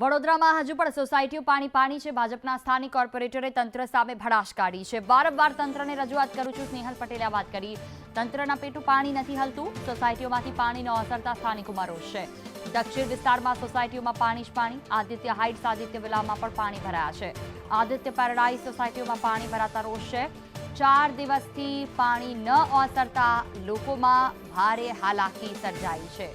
વડોદરામાં હજુ પણ સોસાયટીઓ પાણી પાણી છે. ભાજપના સ્થાનિક કોર્પોરેટરે તંત્ર સામે ભડાશ કાઢી છે. વારંવાર તંત્રને રજૂઆત કરું છું. સ્નેહલ પટેલે વાત કરી. તંત્રના પેટું પાણી નથી હલતું. સોસાયટીઓમાંથી પાણીનો અસરતા સ્થાનિકોમાં રોષ દક્ષિણ વિસ્તારમાં સોસાયટીઓમાં પાણી જ પાણી. આદિત્ય હાઇટ્સ આદિત્ય વિલામાં પણ પાણી ભરાયા છે. આદિત્ય પેરાડાઇઝ સોસાયટીઓમાં પાણી ભરાતા રોષ છે. ચાર દિવસથી પાણી ન ઓસરતા લોકોમાં ભારે હાલાકી સર્જાઈ છે.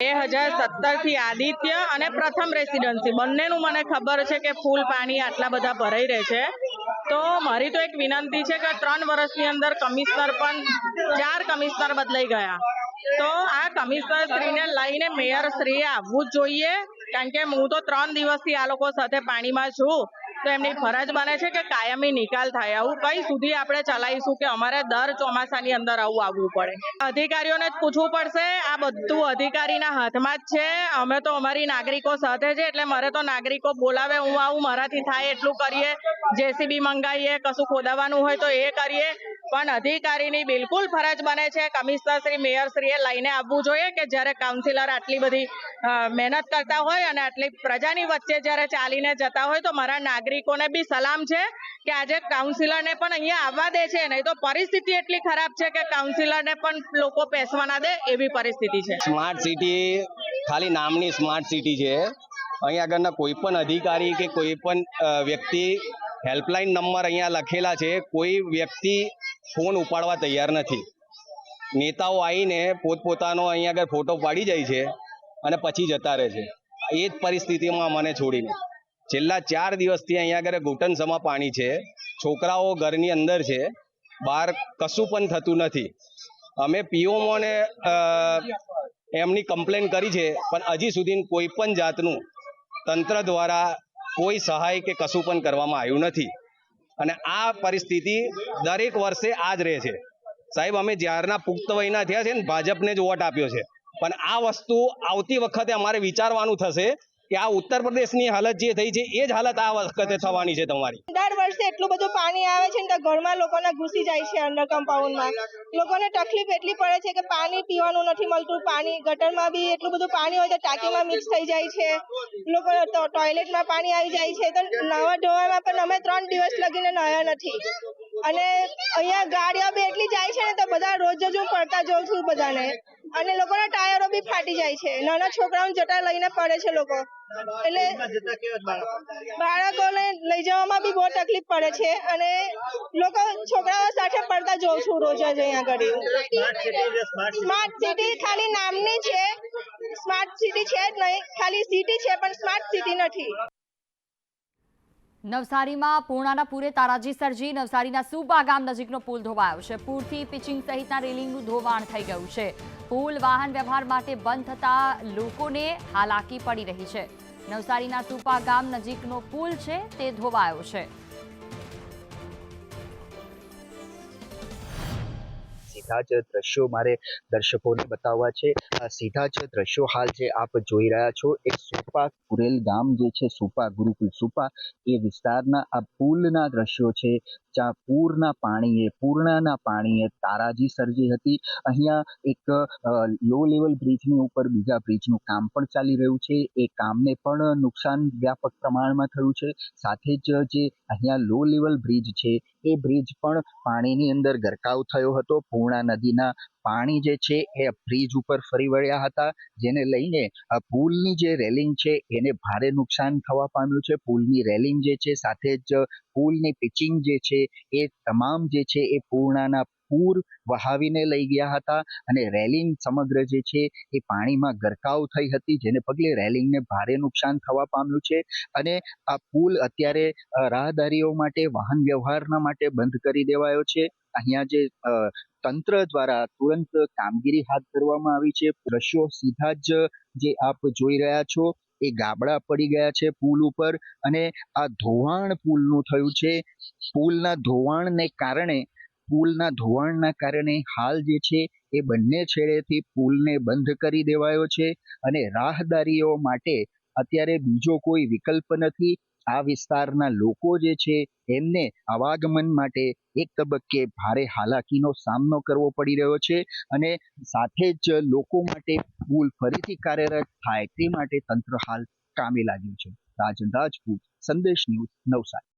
બે હજાર સત્તરથી આદિત્ય અને પ્રથમ રેસિડન્સી. બંનેનું મને ખબર છે કે ફૂલ પાણી આટલા બધા ભરાઈ રહે છે. તો મારી તો એક વિનંતી છે કે ત્રણ વર્ષની અંદર કમિશનર પણ ચાર કમિશનર બદલાઈ ગયા. તો આ કમિશનર શ્રીને લઈને મેયર શ્રીએ આવવું જ જોઈએ. કારણ કે હું તો ત્રણ દિવસથી આ લોકો સાથે પાણીમાં છું. તો એમની ફરજ બને છે કે કાયમી નિકાલ થાય. આવું કઈ સુધી આપણે ચલાવીશું કે અમારે દર ચોમાસાની અંદર આવું આવવું પડે? અધિકારીઓને જ પૂછવું પડશે. આ બધું અધિકારીના હાથમાં જ છે. અમે તો અમારી નાગરિકો સાથે છે, એટલે મારે તો નાગરિકો બોલાવે, હું આવું, મારાથી થાય એટલું કરીએ. જેસીબી મંગાવીએ, કશું ખોદાવાનું હોય તો એ કરીએ. પણ અધિકારીની બિલકુલ ફરજ બને છે. કમિશનર શ્રી, મેયર શ્રીએ લઈને આવવું જોઈએ કે જ્યારે કાઉન્સિલર આટલી બધી મહેનત કરતા હોય અને આટલી પ્રજાની વચ્ચે જ્યારે ચાલીને જતા હોય તો મારા નાગરિકોને બી સલામ છે કે આજે કાઉન્સિલરને પણ અહીંયા આવવા દે છે. નહીં તો પરિસ્થિતિ એટલી ખરાબ છે કે કાઉન્સિલરને પણ લોકો પેસવા ના દે એવી પરિસ્થિતિ છે. સ્માર્ટ સિટી ખાલી નામની સ્માર્ટ સિટી છે. અહીં આગળના કોઈ પણ અધિકારી કે કોઈ પણ વ્યક્તિ હેલ્પલાઇન નંબર અહીંયા લખેલા છે. કોઈ વ્યક્તિ ફોન ઉપાડવા તૈયાર નથી. નેતાઓ આવીને પોતપોતાનો અહીંયા આગળ ફોટો પાડી જાય છે અને પછી જતા રહે છે. એ જ પરિસ્થિતિમાં મને છોડીને. છેલ્લા ચાર દિવસથી અહીંયા આગળ ઘૂંટણસમાં પાણી છે. છોકરાઓ ઘરની અંદર છે. બહાર કશું પણ થતું નથી. અમે પીઓમોને એમની કમ્પ્લેન કરી છે, પણ હજી સુધી કોઈ પણ જાતનું તંત્ર દ્વારા કોઈ સહાય કે કશું પણ કરવામાં આવ્યું નથી. અને આ પરિસ્થિતિ દરેક વર્ષે આ જ રહે છે. સાહેબ, અમે જ્યારના પુખ્ત વયના થયા છે ને, ભાજપને જ વોટ આપ્યો છે. પણ આ વસ્તુ આવતી વખતે અમારે વિચારવાનું થશે કે આ ઉત્તર પ્રદેશની હાલત જે થઈ છે, એ જ હાલત આ વખતે થવાની છે તમારી. દર વર્ષે એટલું બધું પાણી આવે છે ને ઘરમાં લોકોને ઘૂસી જાય છે અંડર કમ્પાઉન્ડમાં લોકોને તકલીફ એટલી પડે છે કે પાણી પીવાનું નથી મળતું, પાણી ગટરમાં બી એટલું બધું પાણી હોય તો ટાંકીમાં મિક્સ થઈ જાય છે. લોકો ટોયલેટ ટોયલેટમાં પાણી આવી જાય છે. તો નવા ધોવામાં પણ અમે ત્રણ દિવસ લગીને નયા નથી. અને અહીંયા ગાડીઓ બી એટલી જાય છે ને તો બધા રોજ જ હું પડતા જોઉં છું બધાને. અને લોકોના ટાયરો બી ફાટી જાય છે. નાના છોકરાઓને જટા લઈને પડે છે લોકો. એટલે બાળકોને લઈ જવામાં બી બહુ તકલીફ પડે છે અને લોકો છોકરાઓ સાથે પડતા જોઉં છું રોજ જ અહીંયા આગળ સ્માર્ટ સિટી ખાલી નામની છે. સ્માર્ટ સિટી છે જ નહીં, ખાલી સિટી છે પણ સ્માર્ટ સિટી નથી. નવસારીમાં પૂર્ણાના પૂરે તારાજી સર્જી, નવસારીના સુબા ગામ નજીકનો પુલ ધોવાયો છે. પૂરથી પિચિંગ સહિતના રેલિંગનું ધોવાણ થઈ ગયું છે. પુલ વાહન વ્યવહાર માટે બંધ થતા લોકોને હાલાકી પડી રહી છે. નવસારીના ટુપા ગામ નજીકનો પુલ છે, તે ધોવાયો છે. સીધા જ દ્રશ્યો મારે દર્શકોને બતાવવા છે. સીધા જ દ્રશ્યો હાલ જે આપ જોઈ રહ્યા છો, એ સુપા કુરેલ ગામ જે છે, સુપા ગુરુકુલ સુપા, એ વિસ્તારના આ પુલના દ્રશ્યો છે. જ્યાં પૂરના પાણીએ, પૂર્ણાના પાણીએ તારાજી સર્જી હતી. અહીંયા એક લો લેવલ બ્રિજની ઉપર બીજા બ્રિજનું કામ પણ ચાલી રહ્યું છે. એ કામને પણ નુકસાન વ્યાપક પ્રમાણમાં થયું છે. સાથે જ જે અહીંયા લો લેવલ બ્રિજ છે એ બ્રિજ પણ પાણીની અંદર ગરકાવ થયો હતો. પૂર્ણા નદીના પાણી જે છે એ બ્રિજ ઉપર ફરી વળ્યા હતા. જેને લઈને પુલની જે રેલિંગ છે એને ભારે નુકસાન થવા પામ્યું છે. પુલની રેલિંગ જે છે સાથે જ પુલની પિચિંગ જે છે એ તમામ જે છે એ પૂર્ણાના પૂર વહાવીને લઈ ગયા હતા અને રેલિંગ સમગ્ર જે છે એ પાણીમાં ગરકાવ થઈ હતી, જેને પગલે રેલિંગને ભારે નુકસાન થવા પામ્યું છે. અને આ પુલ અત્યારે રાહદારીઓ માટે, વાહન વ્યવહારના માટે બંધ કરી દેવાયો છે. અહીંયા જે તંત્ર દ્વારા તુરંત કામગીરી હાથ ધરવામાં આવી છે. દ્રશ્યો સીધા જ જે આપ જોઈ રહ્યા છો એ ગાબડા પડી ગયા છે પુલ ઉપર અને આ ધોવાણ પુલનું થયું છે. પુલના ધોવાણને કારણે પુલના ધોવાણના કારણે હાલ જે છે એ બંને છેડેથી પુલને બંધ કરી દેવાયો છે અને રાહદારીઓ માટે અત્યારે બીજો કોઈ વિકલ્પ નથી. આ વિસ્તારના લોકો જે છે એમને આવાગમન માટે એક તબક્કે ભારે હાલાકીનો સામનો કરવો પડી રહ્યો છે અને સાથે જ લોકો માટે પુલ ફરીથી કાર્યરત થાય તે માટે તંત્ર હાલ કામે લાગ્યું છે. રાજન રાજપૂત સંદેશ ન્યૂઝ નવસારી.